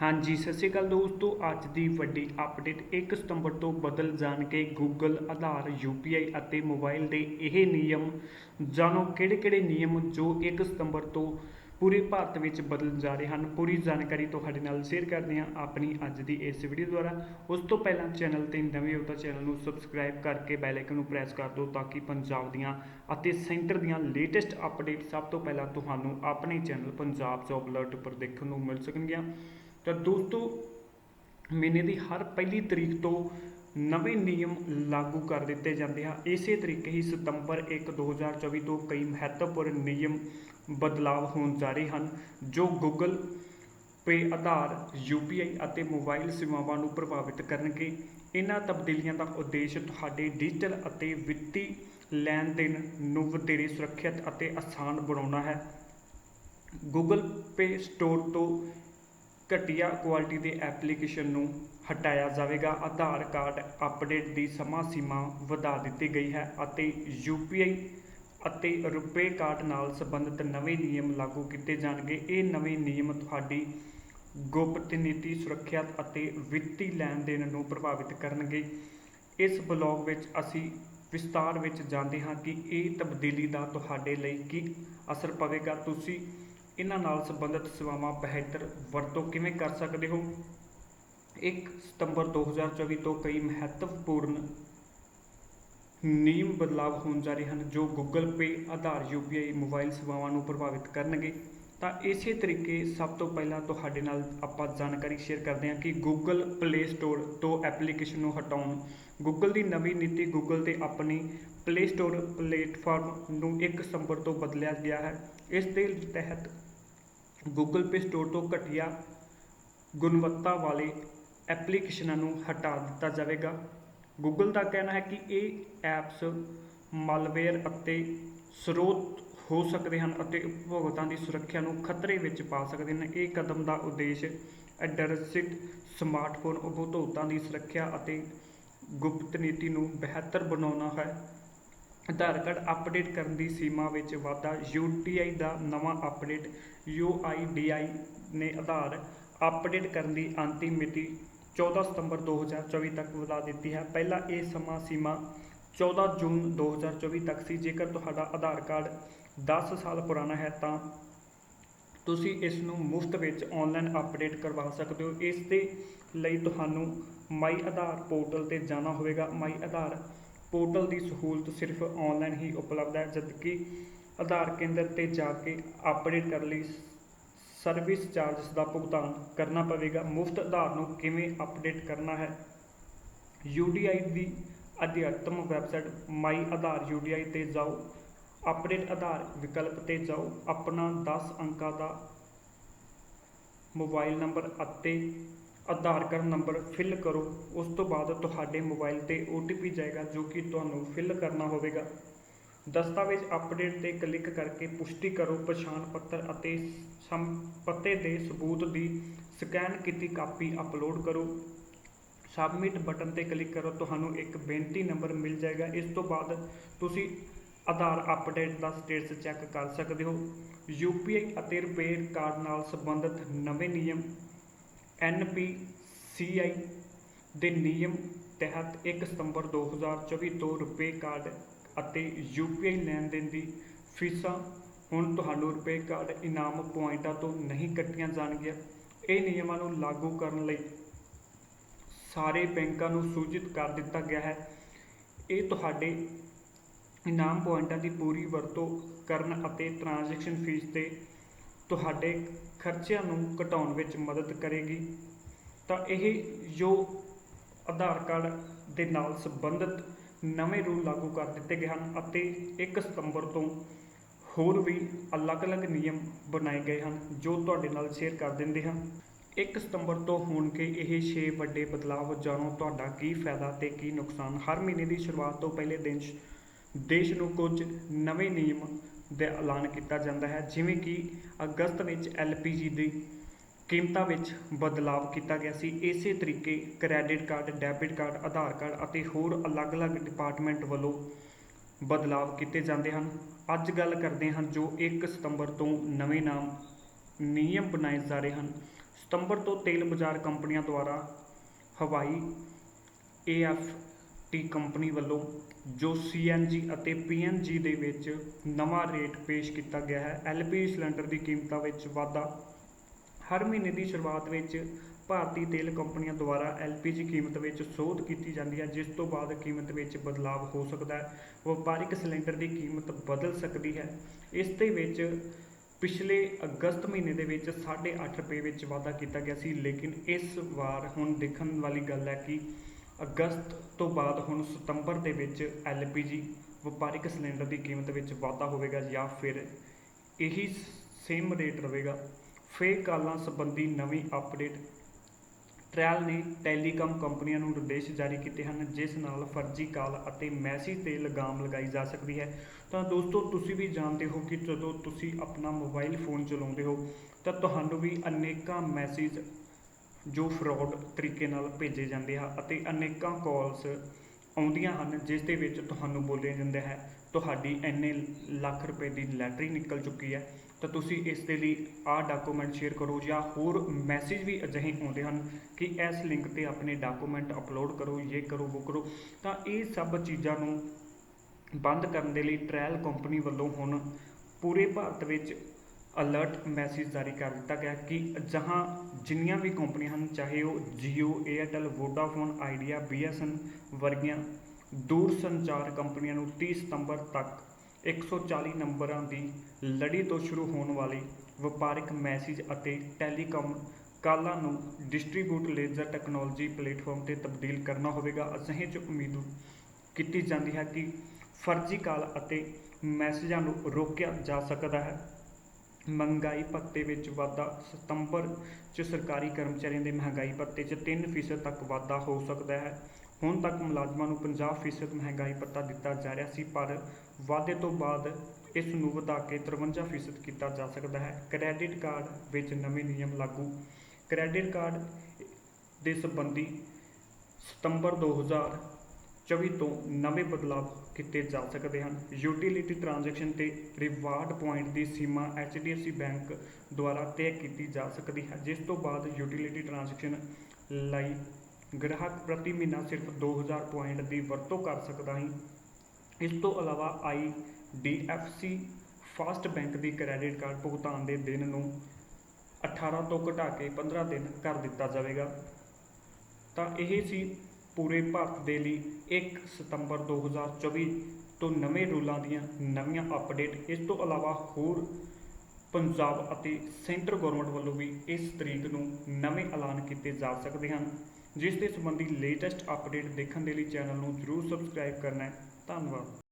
ਹਾਂਜੀ, ਸਤਿ ਸ਼੍ਰੀ ਅਕਾਲ ਦੋਸਤੋ। ਅੱਜ ਦੀ ਵੱਡੀ ਅਪਡੇਟ 1 ਸਤੰਬਰ ਤੋਂ ਬਦਲ ਜਾਣਗੇ ਗੂਗਲ ਆਧਾਰ ਯੂਪੀਆਈ ਅਤੇ ਮੋਬਾਈਲ ਦੇ ਇਹ ਨਿਯਮ ਜਾਣੋ ਕਿਹੜੇ-ਕਿਹੜੇ ਨਿਯਮ ਜੋ 1 ਸਤੰਬਰ ਤੋਂ ਪੂਰੇ ਭਾਰਤ ਵਿੱਚ ਬਦਲ ਜਾ ਰਹੇ ਹਨ। ਪੂਰੀ ਜਾਣਕਾਰੀ ਤੁਹਾਡੇ ਨਾਲ ਸ਼ੇਅਰ ਕਰਦੇ ਹਾਂ ਆਪਣੀ ਅੱਜ ਦੀ ਇਸ ਵੀਡੀਓ ਦੁਆਰਾ। ਉਸ ਤੋਂ ਪਹਿਲਾਂ ਚੈਨਲ ਤੇ ਨਵੇਂ ਹੋ ਤਾਂ ਚੈਨਲ ਨੂੰ ਸਬਸਕ੍ਰਾਈਬ ਕਰਕੇ ਬੈਲ ਆਈਕਨ ਨੂੰ ਪ੍ਰੈਸ ਕਰ ਦਿਓ ਤਾਂ ਕਿ ਪੰਜਾਬ ਦੀਆਂ ਅਤੇ ਸੈਂਟਰ ਦੀਆਂ ਲੇਟੈਸਟ ਅਪਡੇਟ ਸਭ ਤੋਂ ਪਹਿਲਾਂ ਤੁਹਾਨੂੰ ਆਪਣੇ ਚੈਨਲ ਪੰਜਾਬ ਜੌਬ ਅਲਰਟ ਉੱਪਰ ਦੇਖਣ ਨੂੰ ਮਿਲ ਸਕਣਗੀਆਂ। ਤਾਂ ਦੋਸਤੋ, ਮਹੀਨੇ ਦੀ ਹਰ ਪਹਿਲੀ ਤਰੀਕ ਤੋਂ ਨਵੇਂ ਨਿਯਮ ਲਾਗੂ ਕਰ ਦਿੱਤੇ ਜਾਂਦੇ ਹਨ ਇਸੇ ਤਰੀਕੇ ਹੀ ਸਤੰਬਰ 1 2024 ਤੋਂ ਕਈ ਮਹੱਤਵਪੂਰਨ ਨਿਯਮ ਬਦਲਾਵ ਹੋਣ ਜਾ ਰਹੇ ਹਨ, ਜੋ ਗੂਗਲ ਪੇ ਆਧਾਰ ਯੂਪੀਆਈ ਅਤੇ ਮੋਬਾਈਲ ਸੇਵਾਵਾਂ ਨੂੰ ਪ੍ਰਭਾਵਿਤ ਕਰਨਗੇ। ਇਹਨਾਂ ਤਬਦੀਲੀਆਂ ਦਾ ਉਦੇਸ਼ ਤੁਹਾਡੇ ਡਿਜੀਟਲ ਅਤੇ ਵਿੱਤੀ ਲੈਣ ਦੇਣ ਨੂੰ ਵਧੇਰੇ ਸੁਰੱਖਿਅਤ ਅਤੇ ਆਸਾਨ ਬਣਾਉਣਾ ਹੈ। ਗੂਗਲ ਪੇ ਸਟੋਰ ਤੋਂ ਘਟੀਆ ਕੁਆਲਿਟੀ ਦੇ ਐਪਲੀਕੇਸ਼ਨ ਨੂੰ ਹਟਾਇਆ ਜਾਵੇਗਾ। ਆਧਾਰ ਕਾਰਡ ਅਪਡੇਟ ਦੀ ਸਮਾਂ ਸੀਮਾ ਵਧਾ ਦਿੱਤੀ ਗਈ ਹੈ ਅਤੇ ਯੂਪੀਆਈ ਅਤੇ ਰੁਪਏ ਕਾਰਡ ਨਾਲ ਸੰਬੰਧਿਤ ਨਵੇਂ ਨਿਯਮ ਲਾਗੂ ਕੀਤੇ ਜਾਣਗੇ। ਇਹ ਨਵੇਂ ਨਿਯਮ ਤੁਹਾਡੀ ਗੋਪਨੀਤੀ ਸੁਰੱਖਿਆ ਅਤੇ ਵਿੱਤੀ ਲੈਣ ਦੇਣ ਨੂੰ ਪ੍ਰਭਾਵਿਤ ਕਰਨਗੇ। ਇਸ ਬਲੌਗ ਵਿੱਚ ਅਸੀਂ ਵਿਸਤਾਰ ਵਿੱਚ ਜਾਣਦੇ ਹਾਂ ਕਿ ਇਹ ਤਬਦੀਲੀ ਦਾ ਤੁਹਾਡੇ ਲਈ ਕੀ ਅਸਰ ਪਵੇਗਾ। ਤੁਸੀਂ ਇਹਨਾਂ ਨਾਲ ਸੰਬੰਧਿਤ ਸੇਵਾਵਾਂ ਬਿਹਤਰ ਵਰਤੋਂ ਕਿਵੇਂ ਕਰ ਸਕਦੇ ਹੋ? 1 ਸਤੰਬਰ 2024 ਤੋਂ ਕਈ ਮਹੱਤਵਪੂਰਨ ਨਿਯਮ ਬਦਲਾਵ ਹੋਣ ਜਾ ਰਹੇ ਹਨ, ਜੋ Google pay Aadhaar UPI mobile ਸੇਵਾਵਾਂ ਨੂੰ ਪ੍ਰਭਾਵਿਤ ਕਰਨਗੇ। ਤਾਂ ਇਸੇ ਤਰੀਕੇ ਸਭ ਤੋਂ ਪਹਿਲਾਂ ਤੁਹਾਡੇ ਨਾਲ ਆਪਾਂ ਜਾਣਕਾਰੀ ਸ਼ੇਅਰ ਕਰਦੇ ਹਾਂ ਕਿ ਗੂਗਲ ਪਲੇ ਸਟੋਰ ਤੋਂ ਐਪਲੀਕੇਸ਼ਨ ਨੂੰ ਹਟਾਉਣ ਗੂਗਲ ਦੀ ਨਵੀਂ ਨੀਤੀ ਗੂਗਲ ਤੇ ਆਪਣੀ ਪਲੇ ਸਟੋਰ ਪਲੇਟਫਾਰਮ ਨੂੰ 1 ਸਤੰਬਰ ਤੋਂ ਬਦਲਿਆ ਗਿਆ ਹੈ। ਇਸ ਦੇ ਤਹਿਤ ਗੂਗਲ ਪੇ ਸਟੋਰ ਤੋਂ ਘਟੀਆ ਗੁਣਵੱਤਾ ਵਾਲੇ ਐਪਲੀਕੇਸ਼ਨਾਂ ਨੂੰ ਹਟਾ ਦਿੱਤਾ ਜਾਵੇਗਾ। ਗੂਗਲ ਦਾ ਕਹਿਣਾ ਹੈ ਕਿ ਇਹ ਐਪਸ ਮਾਲਵੇਅਰ ਅਤੇ ਸਰੋਤ ਹੋ ਸਕਦੇ ਹਨ ਅਤੇ ਉਪਭੋਗਤਾ ਦੀ ਸੁਰੱਖਿਆ ਨੂੰ ਖਤਰੇ ਵਿੱਚ ਪਾ ਸਕਦੇ ਹਨ। ਇਹ ਕਦਮ ਦਾ ਉਦੇਸ਼ ਐਡਰਸਿਟ ਸਮਾਰਟਫੋਨ ਉਪਭੋਗਤਾ ਦੀ ਸੁਰੱਖਿਆ ਅਤੇ ਗੁਪਤ ਨੀਤੀ ਨੂੰ ਬਿਹਤਰ ਬਣਾਉਣਾ ਹੈ। ਆਧਾਰ ਕਾਰਡ ਅਪਡੇਟ ਕਰਨ ਦੀ ਸੀਮਾ ਵਿੱਚ ਵਾਧਾ UTI ਦਾ ਨਵਾਂ ਅਪਡੇਟ UIDI ਨੇ ਆਧਾਰ ਅਪਡੇਟ ਕਰਨ ਦੀ ਅੰਤਿਮ ਮਿਤੀ 14 ਸਤੰਬਰ 2024 ਤੱਕ ਵਧਾ ਦਿੱਤੀ ਹੈ। ਪਹਿਲਾਂ ਇਹ ਸਮਾਂ ਸੀਮਾ 14 ਜੂਨ 2024 ਤੱਕ ਸੀ। ਜੇਕਰ ਤੁਹਾਡਾ ਆਧਾਰ ਕਾਰਡ 10 ਸਾਲ ਪੁਰਾਣਾ ਹੈ ਤਾਂ ਤੁਸੀਂ ਇਸ ਨੂੰ ਮੁਫਤ ਵਿੱਚ ਆਨਲਾਈਨ ਅਪਡੇਟ ਕਰਵਾ ਸਕਦੇ ਹੋ। ਇਸ ਦੇ ਲਈ ਤੁਹਾਨੂੰ ਮਾਈ ਆਧਾਰ ਪੋਰਟਲ ਤੇ ਜਾਣਾ ਹੋਵੇਗਾ। ਮਾਈ ਆਧਾਰ ਪੋਰਟਲ ਦੀ ਸਹੂਲਤ ਸਿਰਫ ਆਨਲਾਈਨ ਹੀ ਉਪਲਬਧ ਹੈ, ਜਦਕਿ ਆਧਾਰ ਕੇਂਦਰ ਤੇ ਜਾ ਕੇ ਅਪਡੇਟ ਕਰਨ ਲਈ ਸਰਵਿਸ ਚਾਰਜਸ ਦਾ ਭੁਗਤਾਨ ਕਰਨਾ ਪਵੇਗਾ। ਮੁਫਤ ਆਧਾਰ ਨੂੰ ਕਿਵੇਂ ਅਪਡੇਟ ਕਰਨਾ ਹੈ? UDI ਦੀ ਅਧਿਆਤਮ ਵੈਬਸਾਈਟ ਮਾਈ ਆਧਾਰ UDI ਤੇ ਜਾਓ। ਅਪਡੇਟ ਆਧਾਰ ਵਿਕਲਪ ਤੇ ਜਾਓ। ਆਪਣਾ 10 ਅੰਕਾਂ ਦਾ ਮੋਬਾਈਲ ਨੰਬਰ ਅਤੇ ਆਧਾਰ ਕਾਰਡ ਨੰਬਰ ਫਿਲ ਕਰੋ। ਉਸ ਤੋਂ ਬਾਅਦ ਤੁਹਾਡੇ ਮੋਬਾਈਲ ਤੇ OTP ਜਾਏਗਾ ਜੋ ਕਿ ਤੁਹਾਨੂੰ ਫਿਲ ਕਰਨਾ ਹੋਵੇਗਾ। ਦਸਤਾਵੇਜ਼ ਅਪਡੇਟ ਤੇ ਕਲਿੱਕ ਕਰਕੇ ਪੁਸ਼ਟੀ ਕਰੋ। ਪਛਾਣ ਪੱਤਰ ਅਤੇ ਸੰਪਤੇ ਦੇ ਸਬੂਤ ਦੀ ਸਕੈਨ ਕੀਤੀ ਕਾਪੀ ਅਪਲੋਡ ਕਰੋ। ਸਬਮਿਟ ਬਟਨ ਤੇ ਕਲਿੱਕ ਕਰੋ। ਤੁਹਾਨੂੰ ਇੱਕ ਬੇਨਤੀ ਨੰਬਰ ਮਿਲ ਜਾਏਗਾ। ਇਸ ਤੋਂ ਬਾਅਦ ਤੁਸੀਂ ਆਧਾਰ ਅਪਡੇਟ ਦਾ ਸਟੇਟਸ ਚੈੱਕ ਕਰ ਸਕਦੇ ਹੋ। UPI ਅਤੇ ਰੁਪਏ ਕਾਰਡ ਨਾਲ ਸੰਬੰਧਿਤ ਨਵੇਂ ਨਿਯਮ ਐੱਨ ਪੀ ਸੀ ਆਈ ਦੇ ਨਿਯਮ ਤਹਿਤ 1 ਸਤੰਬਰ 2024 ਤੋਂ ਰੁਪਏ ਕਾਰਡ ਅਤੇ UPI ਲੈਣ ਦੇਣ ਦੀ ਫੀਸਾਂ ਹੁਣ ਤੁਹਾਨੂੰ ਰੁਪਏ ਕਾਰਡ ਇਨਾਮ ਪੁਆਇੰਟਾਂ ਤੋਂ ਨਹੀਂ ਕੱਟੀਆਂ ਜਾਣਗੀਆਂ। ਇਹ ਨਿਯਮਾਂ ਨੂੰ ਲਾਗੂ ਕਰਨ ਲਈ ਸਾਰੇ ਬੈਂਕਾਂ ਨੂੰ ਸੂਚਿਤ ਕਰ ਦਿੱਤਾ ਗਿਆ ਹੈ। ਇਹ ਤੁਹਾਡੇ ਇਨਾਮ ਪੁਆਇੰਟਾਂ ਦੀ ਪੂਰੀ ਵਰਤੋਂ ਕਰਨ ਅਤੇ ਟ੍ਰਾਂਜੈਕਸ਼ਨ ਫੀਸ ਤੇ ਤੁਹਾਡੇ ਖਰਚਿਆਂ ਨੂੰ ਘਟਾਉਣ ਵਿੱਚ ਮਦਦ ਕਰੇਗੀ, ਤਾਂ ਇਹ ਜੋ ਆਧਾਰ ਕਾਰਡ ਦੇ ਨਾਲ ਸੰਬੰਧਿਤ ਨਵੇਂ ਰੂਲ ਲਾਗੂ ਕਰ ਦਿੱਤੇ ਗਏ ਹਨ ਅਤੇ 1 ਸਤੰਬਰ ਤੋਂ ਹੋਰ ਵੀ ਅਲੱਗ-ਅਲੱਗ ਨਿਯਮ ਬਣਾਏ ਗਏ ਹਨ ਜੋ ਤੁਹਾਡੇ ਨਾਲ ਸ਼ੇਅਰ ਕਰ ਦਿੰਦੇ ਹਾਂ। 1 ਸਤੰਬਰ ਤੋਂ ਹੋਣਗੇ ਇਹ 6 ਵੱਡੇ ਬਦਲਾਅ ਜਾਣੋ ਤੁਹਾਡਾ ਕੀ ਫਾਇਦਾ ਤੇ ਕੀ ਨੁਕਸਾਨ। ਹਰ ਮਹੀਨੇ ਦੀ ਸ਼ੁਰੂਆਤ ਤੋਂ ਪਹਿਲੇ ਦਿਨ ਦੇਸ਼ ਨੂੰ ਕੁਝ ਨਵੇਂ ਨਿਯਮ ਦਾ ਐਲਾਨ ਕੀਤਾ ਜਾਂਦਾ ਹੈ, ਜਿਵੇਂ ਕਿ ਅਗਸਤ ਵਿੱਚ ਐਲਪੀਜੀ ਦੀ ਕੀਮਤਾਂ ਵਿੱਚ ਬਦਲਾਅ ਕੀਤਾ ਗਿਆ ਸੀ। ਇਸੇ ਤਰੀਕੇ credit card, debit card, Aadhaar card ਅਤੇ ਹੋਰ ਅਲੱਗ-ਅਲੱਗ ਡਿਪਾਰਟਮੈਂਟ ਵੱਲੋਂ ਬਦਲਾਅ ਕੀਤੇ ਜਾਂਦੇ ਹਨ। ਅੱਜ ਗੱਲ ਕਰਦੇ ਹਾਂ ਜੋ 1 ਸਤੰਬਰ ਤੋਂ ਨਵੇਂ ਨਾਮ ਨਿਯਮ ਬਣਾਏ ਜਾ ਰਹੇ ਹਨ। ਸਤੰਬਰ ਤੋਂ ਤੇਲ ਬਾਜ਼ਾਰ ਕੰਪਨੀਆਂ ਦੁਆਰਾ ਹਵਾਈ ਟੀ ਕੰਪਨੀ ਵੱਲੋਂ ਜੋ ਸੀਐਨਜੀ ਅਤੇ ਪੀਐਨਜੀ ਦੇ ਵਿੱਚ ਨਵਾਂ ਰੇਟ ਪੇਸ਼ ਕੀਤਾ ਗਿਆ ਹੈ। ਐਲਪੀਜੀ ਸਿਲੰਡਰ ਦੀ ਕੀਮਤਾਂ ਵਿੱਚ ਵਾਧਾ। ਹਰ ਮਹੀਨੇ ਦੀ ਸ਼ੁਰੂਆਤ ਵਿੱਚ ਭਾਰਤੀ ਤੇਲ ਕੰਪਨੀਆਂ ਦੁਆਰਾ ਐਲਪੀਜੀ ਕੀਮਤ ਵਿੱਚ ਸੋਧ ਕੀਤੀ ਜਾਂਦੀ ਹੈ, ਜਿਸ ਤੋਂ ਬਾਅਦ ਕੀਮਤ ਵਿੱਚ ਬਦਲਾਅ ਹੋ ਸਕਦਾ ਹੈ। ਵਪਾਰਿਕ ਸਿਲੰਡਰ ਦੀ ਕੀਮਤ ਬਦਲ ਸਕਦੀ ਹੈ। ਇਸ ਦੇ ਵਿੱਚ ਪਿਛਲੇ ਅਗਸਤ ਮਹੀਨੇ ਦੇ ਵਿੱਚ 8.5 ਰੁਪਏ ਵਿੱਚ ਵਾਧਾ ਕੀਤਾ ਗਿਆ ਸੀ, ਲੇਕਿਨ ਇਸ ਵਾਰ ਹੁਣ ਦੇਖਣ ਵਾਲੀ ਗੱਲ ਹੈ ਕਿ ਅਗਸਤ ਤੋਂ ਬਾਅਦ ਹੁਣ ਸਤੰਬਰ ਦੇ ਵਿੱਚ ਐਲਪੀਜੀ ਵਪਾਰਿਕ ਸਿਲੰਡਰ ਦੀ ਕੀਮਤ ਵਿੱਚ ਵਾਧਾ ਹੋਵੇਗਾ ਜਾਂ ਫਿਰ ਇਹੀ ਸੇਮ ਰੇਟ ਰਹੇਗਾ। ਫੇਕ ਕਾਲਾਂ ਸੰਬੰਧੀ ਨਵੀਂ ਅਪਡੇਟ ਟ੍ਰਾਇਲ ਨੇ ਟੈਲੀਕਾਮ ਕੰਪਨੀਆਂ ਨੂੰ ਨਿਰਦੇਸ਼ ਜਾਰੀ ਕੀਤੇ ਹਨ, ਜਿਸ ਨਾਲ ਫਰਜ਼ੀ ਕਾਲ ਅਤੇ ਮੈਸੇਜ ਤੇ ਲਗਾਮ ਲਗਾਈ ਜਾ ਸਕਦੀ ਹੈ। ਤਾਂ ਦੋਸਤੋ, ਤੁਸੀਂ ਵੀ ਜਾਣਦੇ ਹੋ ਕਿ ਜਦੋਂ ਤੁਸੀਂ ਆਪਣਾ ਮੋਬਾਈਲ ਫੋਨ ਚਲਾਉਂਦੇ ਹੋ, ਤਾਂ ਤੁਹਾਨੂੰ ਵੀ ਅਨੇਕਾਂ ਮੈਸੇਜ ਜੋ ਫਰਾਡ ਤਰੀਕੇ ਨਾਲ ਭੇਜੇ ਜਾਂਦੇ ਆ ਅਤੇ ਅਨੇਕਾਂ ਕਾਲਸ ਆਉਂਦੀਆਂ ਹਨ, ਜਿਸ ਦੇ ਵਿੱਚ ਤੁਹਾਨੂੰ ਬੋਲਿਆ ਜਾਂਦਾ ਹੈ, ਤੁਹਾਡੀ ਇੰਨੇ ਲੱਖ ਰੁਪਏ ਦੀ ਲੈਟਰੀ ਨਿਕਲ ਚੁੱਕੀ ਹੈ, ਤਾਂ ਤੁਸੀਂ ਇਸ ਦੇ ਲਈ ਆਹ ਡਾਕੂਮੈਂਟ ਸ਼ੇਅਰ ਕਰੋ ਜਾਂ ਹੋਰ ਮੈਸੇਜ ਵੀ ਅਜਿਹੇ ਆਉਂਦੇ ਹਨ ਕਿ ਇਸ ਲਿੰਕ ਤੇ ਆਪਣੇ ਡਾਕੂਮੈਂਟ ਅਪਲੋਡ ਕਰੋ ਇਹ ਕਰੋ ਉਹ ਕਰੋ, ਤਾਂ ਇਹ ਸਭ ਚੀਜ਼ਾਂ ਨੂੰ ਬੰਦ ਕਰਨ ਦੇ ਲਈ ਟ੍ਰਾਇਲ ਕੰਪਨੀ ਵੱਲੋਂ ਹੁਣ ਪੂਰੇ ਭਾਰਤ ਵਿੱਚ ਅਲਰਟ ਮੈਸੇਜ ਜਾਰੀ ਕਰ ਦਿੱਤਾ ਗਿਆ ਕਿ ਜਹਾਂ ਜਿੰਨੀਆਂ ਵੀ ਕੰਪਨੀਆਂ ਹਨ, ਚਾਹੇ ਉਹ Jio, Airtel, Vodafone, Idea BSN ਵਰਗੀਆਂ ਦੂਰ ਸੰਚਾਰ ਕੰਪਨੀਆਂ ਨੂੰ 30 ਸਤੰਬਰ ਤੱਕ 140 ਨੰਬਰਾਂ ਦੀ ਲੜੀ ਤੋਂ ਸ਼ੁਰੂ ਹੋਣ ਵਾਲੀ ਵਪਾਰਿਕ ਮੈਸੇਜ ਅਤੇ ਟੈਲੀਕਾਮ ਕਾਲਾਂ ਨੂੰ ਡਿਸਟ੍ਰੀਬਿਊਟ ਲੇਜ਼ਰ ਟੈਕਨੋਲੋਜੀ ਪਲੇਟਫਾਰਮ ਤੇ ਤਬਦੀਲ ਕਰਨਾ ਹੋਵੇਗਾ। ਅਜਿਹੇ ਚ ਉਮੀਦ ਕੀਤੀ ਜਾਂਦੀ ਹੈ ਕਿ ਫਰਜ਼ੀ ਕਾਲ ਅਤੇ ਮੈਸੇਜਾਂ ਨੂੰ ਰੋਕਿਆ ਜਾ ਸਕਦਾ ਹੈ। ਮਹਿੰਗਾਈ ਭੱਤੇ ਵਿੱਚ ਵਾਧਾ, ਸਤੰਬਰ 'ਚ ਸਰਕਾਰੀ ਕਰਮਚਾਰੀਆਂ ਦੇ ਮਹਿੰਗਾਈ ਭੱਤੇ 'ਚ 3% ਤੱਕ ਵਾਧਾ ਹੋ ਸਕਦਾ ਹੈ। ਹੁਣ ਤੱਕ ਮੁਲਾਜ਼ਮਾਂ ਨੂੰ 50% ਮਹਿੰਗਾਈ ਭੱਤਾ ਦਿੱਤਾ ਜਾ ਰਿਹਾ ਸੀ, ਪਰ ਵਾਧੇ ਤੋਂ ਬਾਅਦ ਇਸ ਨੂੰ ਵਧਾ ਕੇ 53% ਕੀਤਾ ਜਾ ਸਕਦਾ ਹੈ। ਕ੍ਰੈਡਿਟ ਕਾਰਡ ਵਿੱਚ ਨਵੇਂ ਨਿਯਮ ਲਾਗੂ। ਕ੍ਰੈਡਿਟ ਕਾਰਡ ਦੇ ਸੰਬੰਧੀ ਸਤੰਬਰ 2024 ਤੋਂ ਨਵੇਂ ਬਦਲਾਅ ਕੀਤੇ ਜਾ ਸਕਦੇ ਹਨ। ਯੂਟਿਲਿਟੀ ਟ੍ਰਾਂਜੈਕਸ਼ਨ ਤੇ ਰਿਵਾਰਡ ਪੁਆਇੰਟ ਦੀ ਸੀਮਾ HDFC ਬੈਂਕ ਦੁਆਰਾ ਤੈਅ ਕੀਤੀ ਜਾ ਸਕਦੀ ਹੈ। ਜਿਸ ਤੋਂ ਬਾਅਦ ਯੂਟਿਲਿਟੀ ਟ੍ਰਾਂਜੈਕਸ਼ਨ ਲਈ ਗ੍ਰਾਹਕ ਪ੍ਰਤੀ ਮਹੀਨਾ ਸਿਰਫ 2000 ਪੁਆਇੰਟ ਦੀ ਵਰਤੋਂ ਕਰ ਸਕਦਾ ਹੈ। ਇਸ ਤੋਂ ਇਲਾਵਾ IDFC ਫਾਸਟ ਬੈਂਕ ਦੀ ਕ੍ਰੈਡਿਟ ਕਾਰਡ ਭੁਗਤਾਨ ਦੇ ਦਿਨ ਨੂੰ 18 ਤੋਂ ਘਟਾ ਕੇ 15 ਦਿਨ ਕਰ ਦਿੱਤਾ ਜਾਵੇਗਾ। ਤਾਂ ਇਹ ਸੀ ਪੂਰੇ ਭਾਰਤ ਦੇ ਲਈ 1 ਸਤੰਬਰ 2024 ਤੋਂ ਨਵੇਂ ਰੂਲਾਂ ਦੀਆਂ ਨਵੀਆਂ ਅਪਡੇਟ ਇਸ ਤੋਂ ਇਲਾਵਾ ਹੋਰ ਪੰਜਾਬ ਅਤੇ ਸੈਂਟਰ ਗਵਰਨਮੈਂਟ ਵੱਲੋਂ ਵੀ ਇਸ ਤਰੀਕ ਨੂੰ ਨਵੇਂ ਐਲਾਨ ਕੀਤੇ ਜਾ ਸਕਦੇ ਹਨ। ਜਿਸ ਦੇ ਸੰਬੰਧੀ ਲੇਟੈਸਟ ਅਪਡੇਟ ਦੇਖਣ ਦੇ ਲਈ ਚੈਨਲ ਨੂੰ ਜਰੂਰ ਸਬਸਕ੍ਰਾਈਬ ਕਰਨਾ ਹੈ। ਧੰਨਵਾਦ।